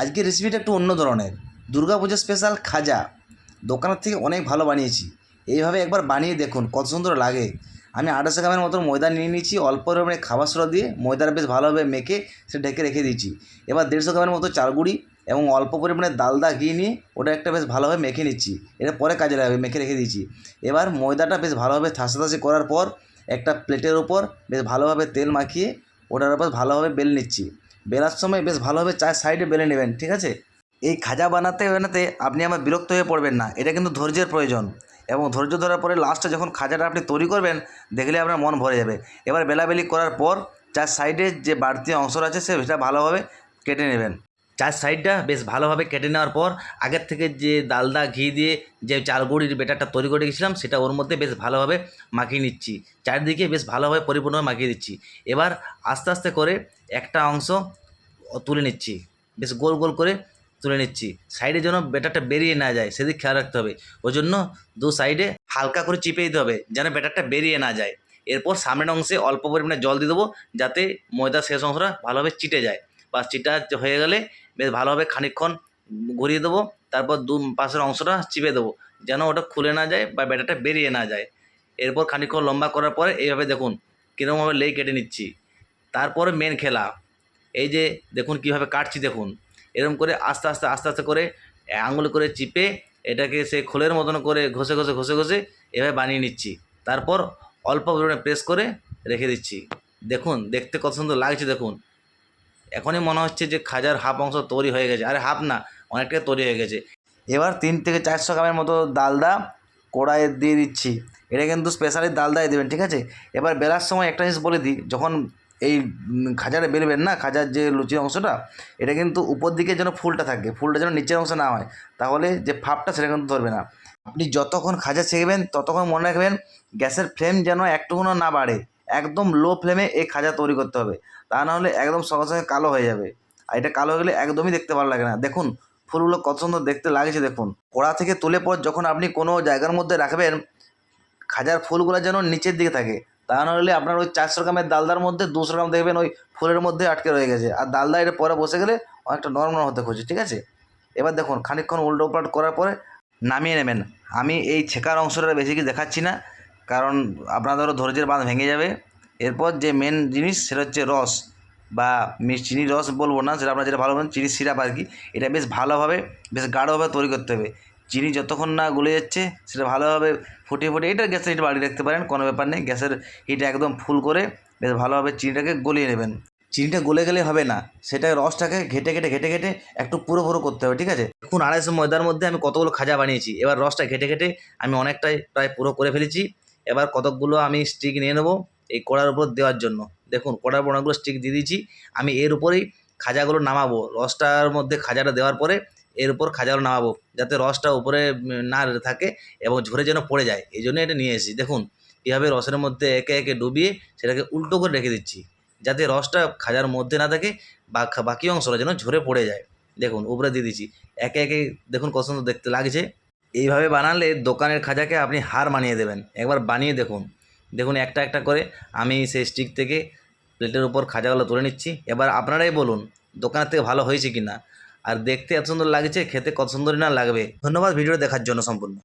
আজকের রেসিপিটা একটু অন্য ধরনের। দুর্গাপুজো স্পেশাল খাজা। দোকানের থেকে অনেক ভালো বানিয়েছি। এইভাবে একবার বানিয়ে দেখুন, কত সুন্দর লাগে। আমি আড়াইশো গ্রামের মতো ময়দা নিয়ে নিয়েছি, অল্প পরিমাণে খাবার সোডা দিয়ে ময়দাটা বেশ ভালোভাবে মেখে সে ঢেকে রেখে দিয়েছি। এবার দেড়শো গ্রামের মতো চালগুড়ি এবং অল্প পরিমাণে ডালদা ঘি নিয়ে ওটা একটা বেশ ভালোভাবে মেখে নিচ্ছি। এটা পরে কাজে লাগবে, মেখে রেখে দিয়েছি। এবার ময়দাটা বেশ ভালোভাবে থাসে থাসে করার পর একটা প্লেটের ওপর বেশ ভালোভাবে তেল মাখিয়ে ওটার ওপর ভালোভাবে বেল নিচ্ছি। বেলার সময় বেশ ভালোভাবে চার সাইডে বেলে নেবেন, ঠিক আছে? এই খাজা বানাতে বানাতে আপনি আমার বিরক্ত হয়ে পড়বেন না, এটা কিন্তু ধৈর্যের প্রয়োজন। এবং ধৈর্য ধরার পরে লাস্টে যখন খাজাটা আপনি তৈরি করবেন, দেখলে আপনার মন ভরে যাবে। এবার বেলাবেলি করার পর চার সাইডে যে বাড়তি অংশ আছে সেটা ভালোভাবে কেটে নেবেন। চার সাইডটা বেশ ভালোভাবে কেটে নেওয়ার পর আগের থেকে যে ডালদা ঘি দিয়ে যে চালগুড়ির বেটারটা তৈরি করে গেছিলাম সেটা ওর মধ্যে বেশ ভালোভাবে মাখিয়ে নিচ্ছি। চারদিকে বেশ ভালোভাবে পরিপূর্ণভাবে মাখিয়ে দিচ্ছি। এবার আস্তে আস্তে করে একটা অংশ তুলে নিচ্ছি। বেশ গোল গোল করে তুলে নিচ্ছি। সাইডে যেন ব্যাটারটা বেরিয়ে না যায়, সেদিক খেয়াল রাখতে হবে। ওই জন্য দু সাইডে হালকা করে চিপে দিতে হবে, যেন ব্যাটারটা বেরিয়ে না যায়। এরপর সামনের অংশে অল্প পরিমাণে জল দিয়ে দেবো, যাতে ময়দার শেষ অংশটা ভালোভাবে চিটে যায়। বা চিটা হয়ে গেলে বেশ ভালোভাবে খানিকক্ষণ ঘুরিয়ে দেবো, তারপর দু পাশের অংশটা চিপে দেবো, যেন ওটা খুলে না যায় বা ব্যাটারটা বেরিয়ে না যায়। এরপর খানিকক্ষণ লম্বা করার পরে এইভাবে দেখুন কীরকমভাবে লেই কেটে নিচ্ছি। তারপরে মেন খেলা, এই যে দেখুন কীভাবে কাটছি দেখুন। এরকম করে আস্তে আস্তে আস্তে আস্তে করে আঙুল করে চিপে এটাকে সে খোলের মতন করে ঘষে ঘষে ঘষে ঘষে এভাবে বানিয়ে নিচ্ছি। তারপর অল্প পরিমাণে প্রেস করে রেখে দিচ্ছি। দেখুন, দেখতে কত সুন্দর লাগছে দেখুন। এখনই মনে হচ্ছে যে খাজার হাফ অংশ তৈরি হয়ে গেছে। আরে হাফ না, অনেকটাই তৈরি হয়ে গেছে। এবার তিন থেকে চারশো গ্রামের মতো ডালদা কড়াইয়ে দিয়ে দিচ্ছি। এটা কিন্তু স্পেশালি ডালদাই দেবেন, ঠিক আছে? এবার বেলার সময় একটা জিনিস বলে দিই, যখন এই খাজাটা বেলবেন না, খাজার যে লুচির অংশটা, এটা কিন্তু উপর দিকে যেন ফুলটা থাকে, ফুলটা যেন নিচের অংশ না হয়, তাহলে যে ফাপটা সেটা কিন্তু ধরবে না। আপনি যতক্ষণ খাজা ছেঁকবেন, ততক্ষণ মনে রাখবেন গ্যাসের ফ্লেম যেন একটুকুনও না বাড়ে। একদম লো ফ্লেমে এই খাজা তৈরি করতে হবে। তা না হলে একদম সঙ্গে সঙ্গে কালো হয়ে যাবে। আর এটা কালো হয়ে গেলে একদমই দেখতে ভালো লাগে না। দেখুন, ফুলগুলো কত সুন্দর দেখতে লাগছে, দেখুন। কড়া থেকে তুলে পর যখন আপনি কোনো জায়গার মধ্যে রাখবেন, খাজার ফুলগুলো যেন নিচের দিকে থাকে। তা নাহলে আপনার ওই চারশো গ্রামের দালদার মধ্যে দুশো গ্রাম দেখবেন ওই ফুলের মধ্যে আটকে রয়ে গেছে। আর দালদা এটা পরে বসে গেলে অনেকটা নরম নরম হতে খুঁজে, ঠিক আছে? এবার দেখুন, খানিকক্ষণ উল্টো পাল্ট করার পরে নামিয়ে নেবেন। আমি এই ছেঁকার অংশটা বেশি কিছু দেখাচ্ছি না। কারণ আপনাদেরও ধৈর্যের বাঁধ ভেঙে যাবে। এরপর যে মেন জিনিস সেটা হচ্ছে রস বা চিনির রস বলব না সেটা আপনারা যেটা ভালো বলেন, চিনির সিরাপ আর কি। এটা বেশ ভালোভাবে, বেশ গাঢ়ভাবে তৈরি করতে হবে। চিনি যতক্ষণ না গলে যাচ্ছে, সেটা ভালোভাবে ফুটিয়ে ফুটিয়ে, এটা গ্যাসের হিট বাড়িয়ে রাখতে পারেন, কোনো ব্যাপার নেই। গ্যাসের হিট একদম ফুল করে, বেশ ভালোভাবে চিনিটাকে গলিয়ে নেবেন। চিনিটা গলে গেলে হবে না সেটা রসটাকে ঘেটে ঘেটে ঘেটে ঘেটে একটু পুরো পুরো করতে হবে, ঠিক আছে? এখন আড়াইশো ময়দার মধ্যে আমি কতগুলো খাজা বানিয়েছি, এবার রসটা ঘেটে ঘেটে আমি অনেকটাই প্রায় পুরো করে ফেলেছি। এবার কতকগুলো আমি স্টিক নিয়ে নেব এই কড়ার উপর দেওয়ার জন্য। দেখুন, কড়ার উপর অনেকগুলো স্টিক দিয়ে দিয়েছি। আমি এর উপরেই খাজাগুলো নামাবো। রসটার মধ্যে খাজাটা দেওয়ার পরে এর উপর খাজাগুলো নামাবো, যাতে রসটা উপরে না থাকে এবং ঝরে যেন পড়ে যায়। এই জন্য এটা নিয়ে এসেছি। দেখুন, কীভাবে রসের মধ্যে একে একে ডুবিয়ে সেটাকে উল্টো করে রেখে দিচ্ছি, যাতে রসটা খাজার মধ্যে না থাকে বা বাকি অংশটা যেন ঝরে পড়ে যায়। দেখুন, উপরে দিয়ে দিচ্ছি একে একে, দেখুন কত সুন্দর দেখতে লাগছে। এইভাবে বানালে দোকানের খাজাকে আপনি হার মানিয়ে দেবেন। একবার বানিয়ে দেখুন। দেখুন একটা একটা করে আমি সেই স্টিক থেকে প্লেটের উপর খাজাগুলো তুলে নিচ্ছি। এবার আপনারাই বলুন, দোকানের থেকে ভালো হয়েছে কি না আর দেখতে এত সুন্দর লাগছে, খেতে কত সুন্দরই না লাগবে। ধন্যবাদ ভিডিও দেখার জন্য সম্পূর্ণ।